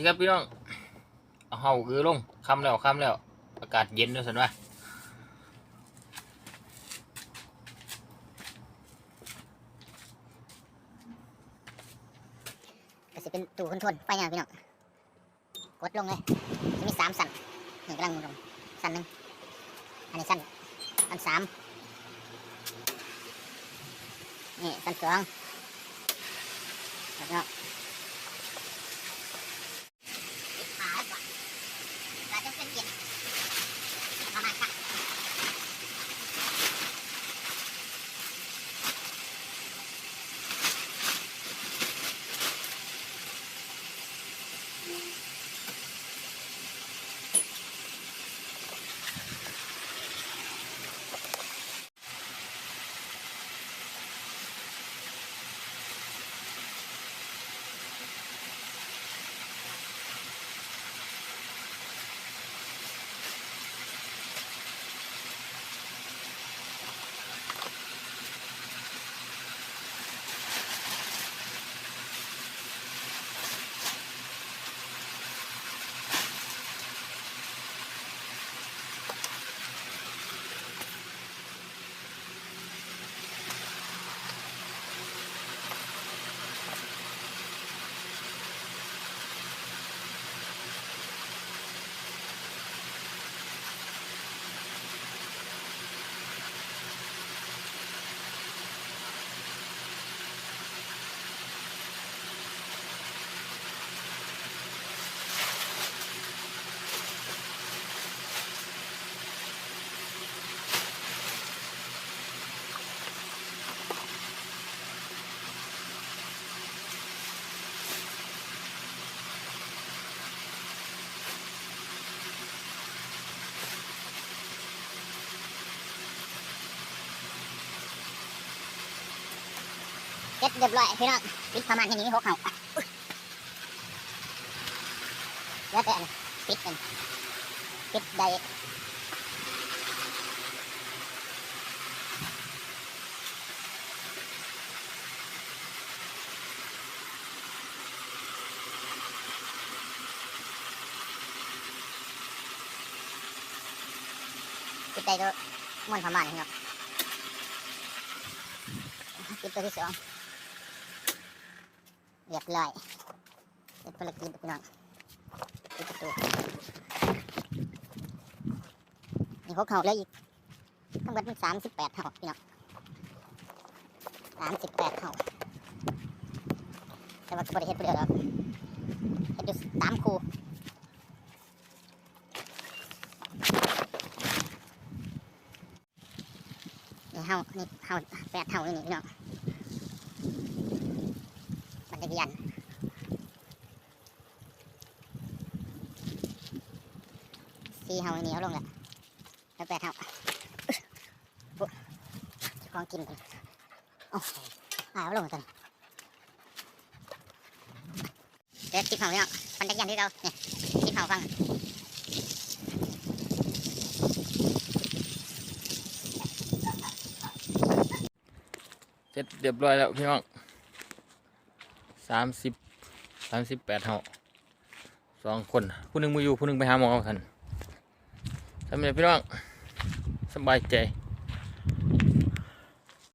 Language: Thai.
ดีครับพี่น้องเอาเฮาอือลงคำแล้วคำแล้ว อากาศเย็นด้วยสันว่าก็สิเป็นตู้คอนโทรลไฟเนี่ยพี่น้องกดลงเลยจะมีสามสั่นนี่กำลังมุนลงสั่นหนึ่งอันนี้สั่นอันสามนี่สั่นสองแล้วก็ เก็บเรียบร้อยพี่น้องปิดประมาณแค่นี้หกเขาแล้วแต่ปิดอันปิดได้ปิดได้ก็ม้วนประมาณนี้เนาะปิดตัวที่สอง เรียบร้อยเสร็จภารกิจพี่น้องปิดประตูนี่พกเขาเหลยอีกทั้งหมดสามสิบแปดเท่าพี่น้องสามสิบแปดเท่าแต่ว่าก็บริเฮ็ดเปดียวหรอกเฮ็ดอยู่สามคู่นี่เฮานี่เฮาแปดเฮานี่พี่น้องบันไดเรียน สี่เฮาเนี่เอาลงแล้วแล้วแปดเฮาจะของกินกันโอ้เอาลงกันเด็ดทิปเฮาพี่น้องบันไดเรียนที่เราเนี่ยทิปเฮาฟังเสร็จเรียบร้อยแล้วพี่น้องสามสิบสามสิบแปดเฮาสองคนผู้หนึ่งมาอยู่ผู้หนึ่งไปหาหมอกัน ทำไมพี่น้องสบายใจ